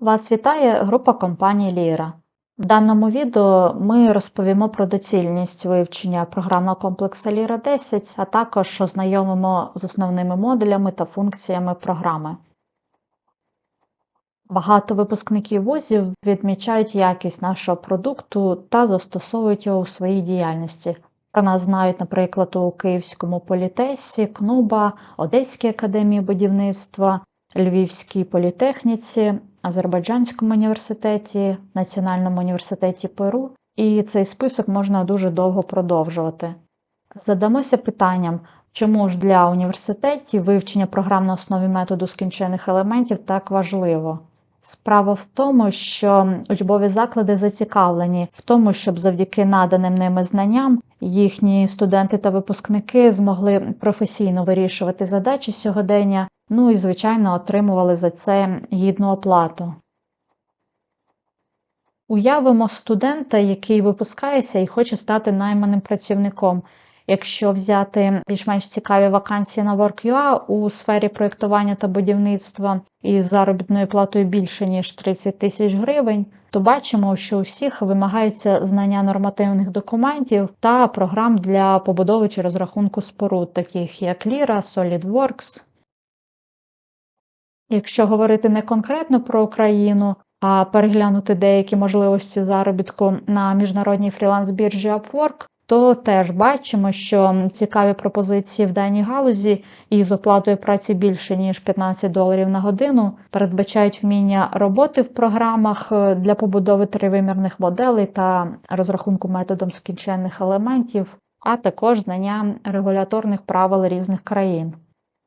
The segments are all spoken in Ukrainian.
Вас вітає група компаній Ліра. В даному відео ми розповімо про доцільність вивчення програмного комплексу Ліра 10, а також ознайомимо з основними модулями та функціями програми. Багато випускників вузів відмічають якість нашого продукту та застосовують його у своїй діяльності. Про нас знають, наприклад, у Київському політесі, КНУБА, Одеській академії будівництва, Львівській політехніці, Азербайджанському університеті, Національному університеті Перу, і цей список можна дуже довго продовжувати. Задамося питанням, чому ж для університетів вивчення програм на основі методу скінчених елементів так важливо? Справа в тому, що учбові заклади зацікавлені в тому, щоб завдяки наданим ними знанням їхні студенти та випускники змогли професійно вирішувати задачі сьогодення, ну і, звичайно, отримували за це гідну оплату. Уявимо студента, який випускається і хоче стати найманим працівником. Якщо взяти більш-менш цікаві вакансії на Work.ua у сфері проєктування та будівництва із заробітною платою більше ніж 30 тисяч гривень, то бачимо, що у всіх вимагається знання нормативних документів та програм для побудови чи розрахунку споруд, таких як Lira, SolidWorks. Якщо говорити не конкретно про Україну, а переглянути деякі можливості заробітку на міжнародній фріланс-біржі Upwork, то теж бачимо, що цікаві пропозиції в даній галузі із оплатою праці більше ніж 15 доларів на годину передбачають вміння роботи в програмах е, для побудови тривимірних моделей та розрахунку методом скінченних елементів, а також знання регуляторних правил різних країн.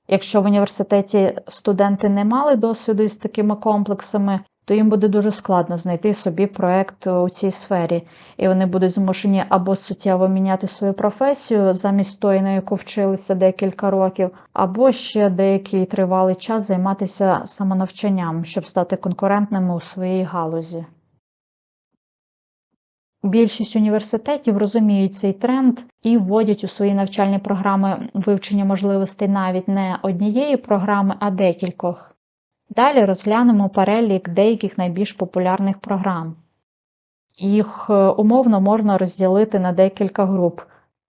Якщо в університеті студенти не мали досвіду із такими комплексами, то їм буде дуже складно знайти собі проект у цій сфері, і вони будуть змушені або суттєво міняти свою професію замість тої, на яку вчилися декілька років, або ще деякий тривалий час займатися самонавчанням, щоб стати конкурентними у своїй галузі. Більшість університетів розуміють цей тренд і вводять у свої навчальні програми вивчення можливостей навіть не однієї програми, а декількох. Далі розглянемо перелік деяких найбільш популярних програм. Їх е, умовно можна розділити на декілька груп.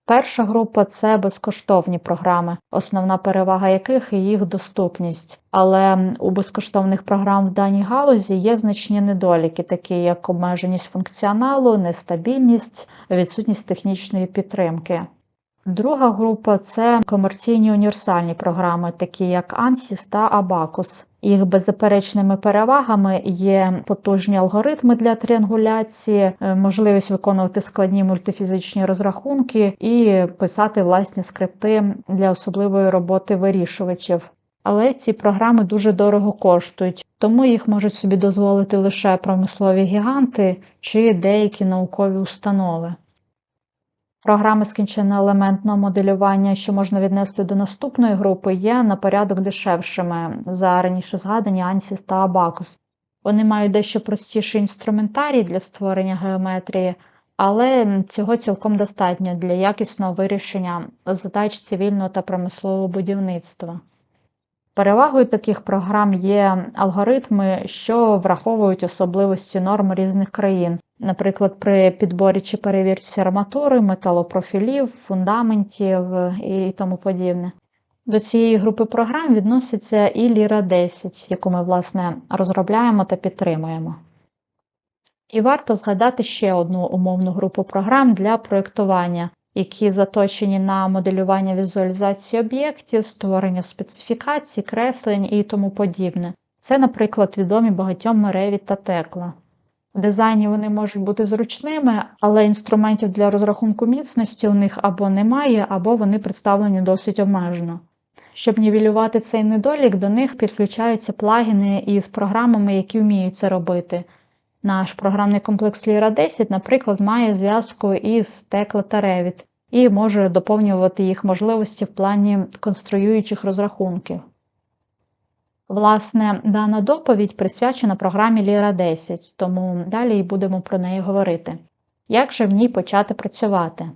Перша група це безкоштовні програми, основна перевага яких їх доступність. Але у безкоштовних програм в даній галузі є значні недоліки, такі як обмеженість функціоналу, нестабільність, відсутність технічної підтримки. Друга група це комерційні універсальні програми, такі як ANSYS та Abacus. Їх беззаперечними перевагами є потужні алгоритми для тріангуляції, е, можливість виконувати складні мультифізичні розрахунки і писати власні скрипти для особливої роботи вирішувачів. Але ці програми дуже дорого коштують, тому їх можуть собі дозволити лише промислові гіганти чи деякі наукові установи. Програми скінченно-елементного моделювання, що можна віднести до наступної групи, є на порядок дешевшими за раніше згадані ANSYS та Abacus. Вони мають дещо простіший інструментарій для створення геометрії, але цього цілком достатньо для якісного вирішення задач цивільного та промислового будівництва. Перевагою таких програм є алгоритми, що враховують особливості норм різних країн, наприклад, при підборі чи перевірці арматури, металопрофілів, фундаментів і тому подібне. До цієї групи програм відноситься і Lira 10, яку ми, власне, розробляємо та підтримуємо. І варто згадати ще одну умовну групу програм для проєктування, які заточені на моделювання візуалізації об'єктів, створення специфікацій, креслень і тому подібне. Це, наприклад, відомі багатьом Revit та Tekla. Дизайні вони можуть бути зручними, але інструментів для розрахунку міцності у них або немає, або вони представлені досить обмежено. Щоб нівелювати цей недолік, до них підключаються плагіни із програмами, які вміють це робити. Наш програмний комплекс Lira 10, наприклад, має зв'язку із Tekla та Revit і може доповнювати їх можливості в плані конструюючих розрахунків. Власне, дана доповідь присвячена програмі Lira 10, тому далі і будемо про неї говорити. Як же в ній почати працювати?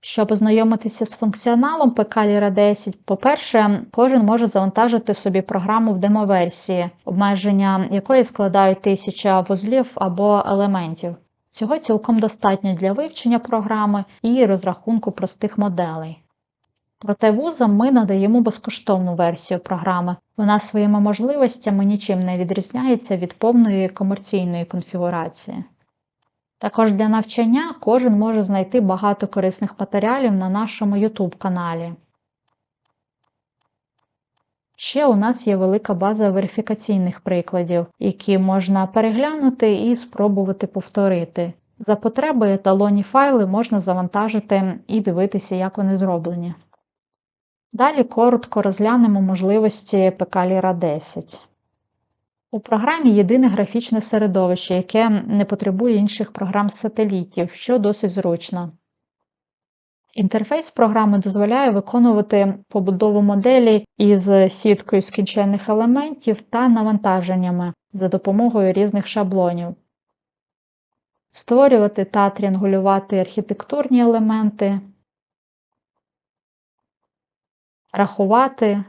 Щоб ознайомитися з функціоналом ПК Lira 10, по-перше, кожен може завантажити собі програму в демоверсії, обмеження якої складають тисяча вузлів або елементів. Цього цілком достатньо для вивчення програми і розрахунку простих моделей. Проте вузам ми надаємо безкоштовну версію програми. Вона своїми можливостями нічим не відрізняється від повної комерційної конфігурації. Також для навчання кожен може знайти багато корисних матеріалів на нашому YouTube каналі. Ще у нас є велика база верифікаційних прикладів, які можна переглянути і спробувати повторити. За потреби еталонні файли можна завантажити і дивитися, як вони зроблені. Далі коротко розглянемо можливості ПК Lira 10. У програмі єдине графічне середовище, яке не потребує інших програм сателітів, що досить зручно. Інтерфейс програми дозволяє виконувати побудову моделі із сіткою скінченних елементів та навантаженнями за допомогою різних шаблонів, створювати та тріангулювати архітектурні елементи, рахувати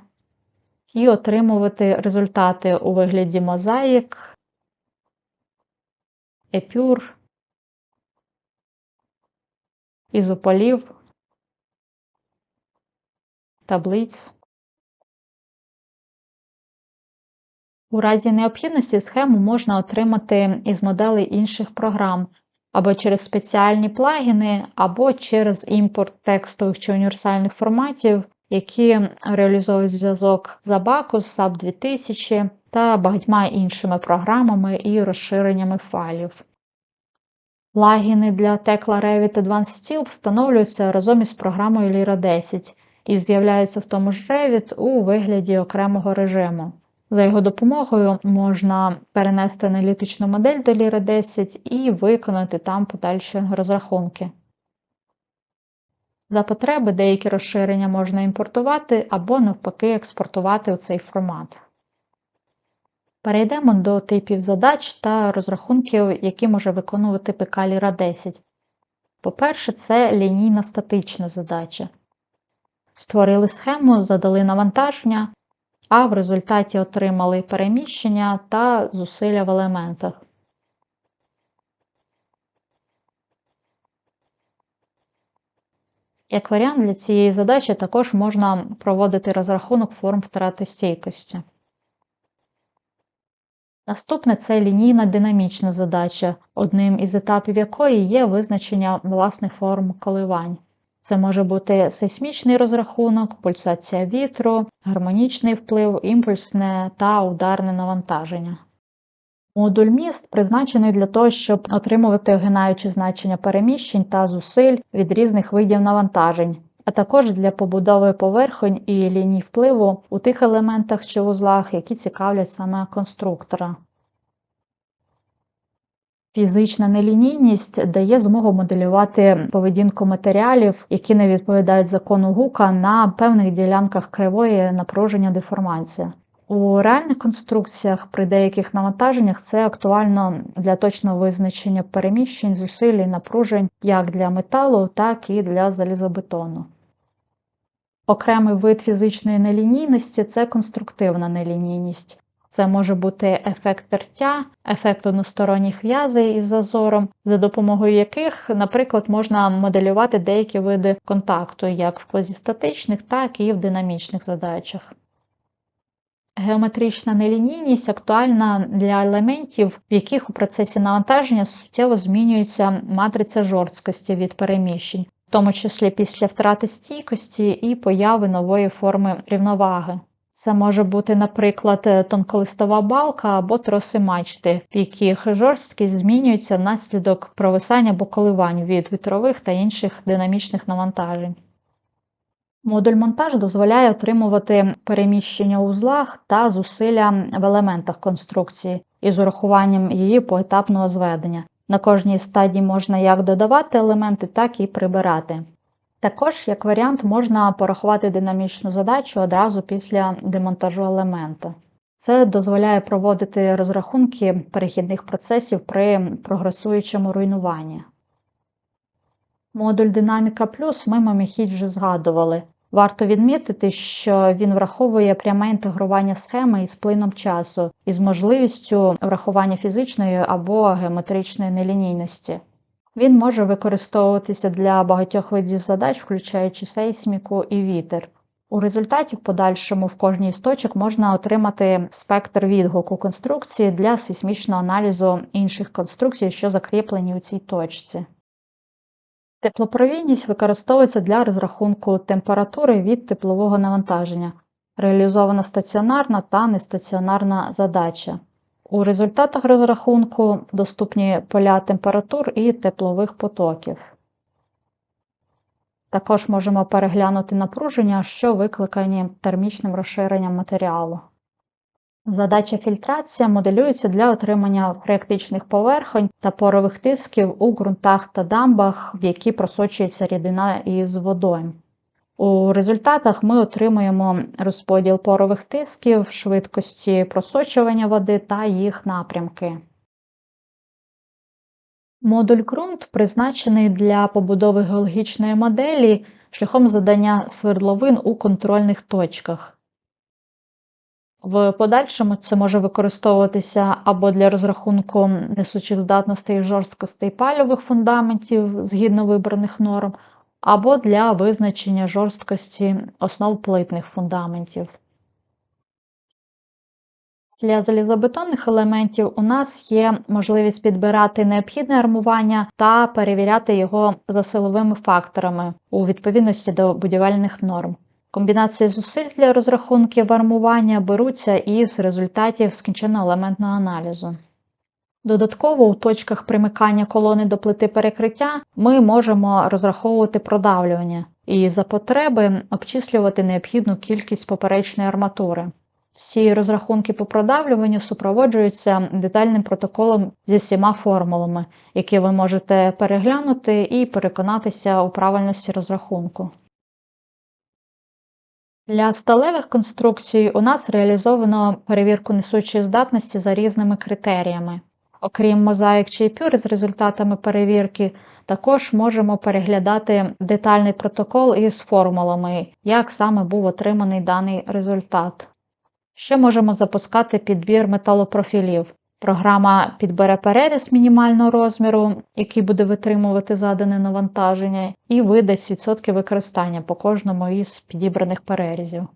і отримувати результати у вигляді мозаїк, епюр, ізополів, таблиць. У разі необхідності схему можна отримати із моделей інших програм або через спеціальні плагіни, або через імпорт текстових чи універсальних форматів, які реалізовують зв'язок з Abacus, SAP 2000 та багатьма іншими програмами і розширеннями файлів. Плагіни для Tekla Revit Advanced Steel встановлюються разом із програмою Lira 10 і з'являються в тому ж Revit у вигляді окремого режиму. За його допомогою можна перенести аналітичну модель до Lira 10 і виконати там подальші розрахунки. За потреби деякі розширення можна імпортувати або, навпаки, експортувати у цей формат. Перейдемо до типів задач та розрахунків, які може виконувати ПК Lira 10. По-перше, це лінійна статична задача. Створили схему, задали навантаження, а в результаті отримали переміщення та зусилля в елементах. Як варіант для цієї задачі також можна проводити розрахунок форм втрати стійкості. Наступне це лінійна динамічна задача, одним із етапів якої є визначення власних форм коливань. Це може бути сейсмічний розрахунок, пульсація вітру, гармонічний вплив, імпульсне та ударне навантаження. Модуль міст призначений для того, щоб отримувати огинаючі значення переміщень та зусиль від різних видів навантажень, а також для побудови поверхонь і ліній впливу у тих елементах чи вузлах, які цікавлять саме конструктора. Фізична нелінійність дає змогу моделювати поведінку матеріалів, які не відповідають закону гука на певних ділянках кривої напруження деформація. У реальних конструкціях при деяких навантаженнях це актуально для точного визначення переміщень, зусиль і напружень як для металу, так і для залізобетону. Окремий вид фізичної нелінійності це конструктивна нелінійність. Це може бути ефект тертя, ефект односторонніх в'язей із зазором, за допомогою яких, наприклад, можна моделювати деякі види контакту як в квазістатичних, так і в динамічних задачах. Геометрична нелінійність актуальна для елементів, в яких у процесі навантаження суттєво змінюється матриця жорсткості від переміщень, в тому числі після втрати стійкості і появи нової форми рівноваги. Це може бути, наприклад, тонколистова балка або троси мачти, в яких жорсткість змінюється внаслідок провисання або коливань від вітрових та інших динамічних навантажень. Модуль монтаж дозволяє отримувати переміщення у узлах та зусилля в елементах конструкції із урахуванням її поетапного зведення. На кожній стадії можна як додавати елементи, так і прибирати. Також, як варіант, можна порахувати динамічну задачу одразу після демонтажу елемента. Це дозволяє проводити розрахунки перехідних процесів при прогресуючому руйнуванні. Модуль Динаміка Плюс ми мимохідь вже згадували. Варто відмітити, що він враховує пряме інтегрування схеми із плином часу із можливістю врахування фізичної або геометричної нелінійності. Він може використовуватися для багатьох видів задач, включаючи сейсміку і вітер. У результаті в подальшому в кожній з точок можна отримати спектр відгуку конструкції для сейсмічного аналізу інших конструкцій, що закріплені у цій точці. Теплопровідність використовується для розрахунку температури від теплового навантаження, реалізована стаціонарна та нестаціонарна задача. У результатах розрахунку доступні поля температур і теплових потоків. Також можемо переглянути напруження, що викликані термічним розширенням матеріалу. Задача фільтрація моделюється для отримання фреактичних поверхонь та порових тисків у ґрунтах та дамбах, в які просочується рідина із водою. У результатах ми отримуємо розподіл порових тисків, швидкості просочування води та їх напрямки. Модуль ґрунт призначений для побудови геологічної моделі шляхом задання свердловин у контрольних точках. В подальшому це може використовуватися або для розрахунку несучих здатностей жорсткостей пальових фундаментів згідно вибраних норм, або для визначення жорсткості основ плитних фундаментів. Для залізобетонних елементів у нас є можливість підбирати необхідне армування та перевіряти його за силовими факторами у відповідності до будівельних норм. Комбінації зусиль для розрахунків армування беруться із результатів скінченного елементного аналізу. Додатково у точках примикання колони до плити перекриття ми можемо розраховувати продавлювання і за потреби обчислювати необхідну кількість поперечної арматури. Всі розрахунки по продавлюванню супроводжуються детальним протоколом зі всіма формулами, які ви можете переглянути і переконатися у правильності розрахунку. Для сталевих конструкцій у нас реалізовано перевірку несучої здатності за різними критеріями. Окрім мозаїк чи епюр з результатами перевірки, також можемо переглядати детальний протокол із формулами, як саме був отриманий даний результат. Ще можемо запускати підбір металопрофілів. Програма підбере переріз мінімального розміру, який буде витримувати задане навантаження, і видасть відсотки використання по кожному із підібраних перерізів.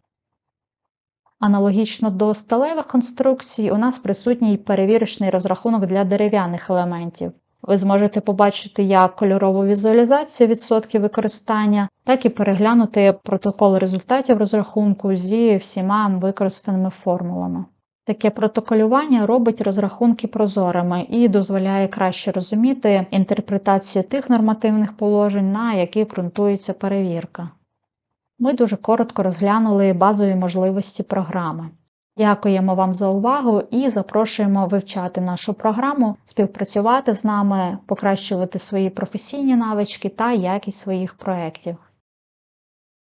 Аналогічно до сталевих конструкцій, у нас присутній перевірочний розрахунок для дерев'яних елементів. Ви зможете побачити як кольорову візуалізацію відсотків використання, так і переглянути протокол результатів розрахунку зі всіма використаними формулами. Таке протоколювання робить розрахунки прозорими і дозволяє краще розуміти інтерпретацію тих нормативних положень, на які ґрунтується перевірка. Ми дуже коротко розглянули базові можливості програми. Дякуємо вам за увагу і запрошуємо вивчати нашу програму, співпрацювати з нами, покращувати свої професійні навички та якість своїх проєктів.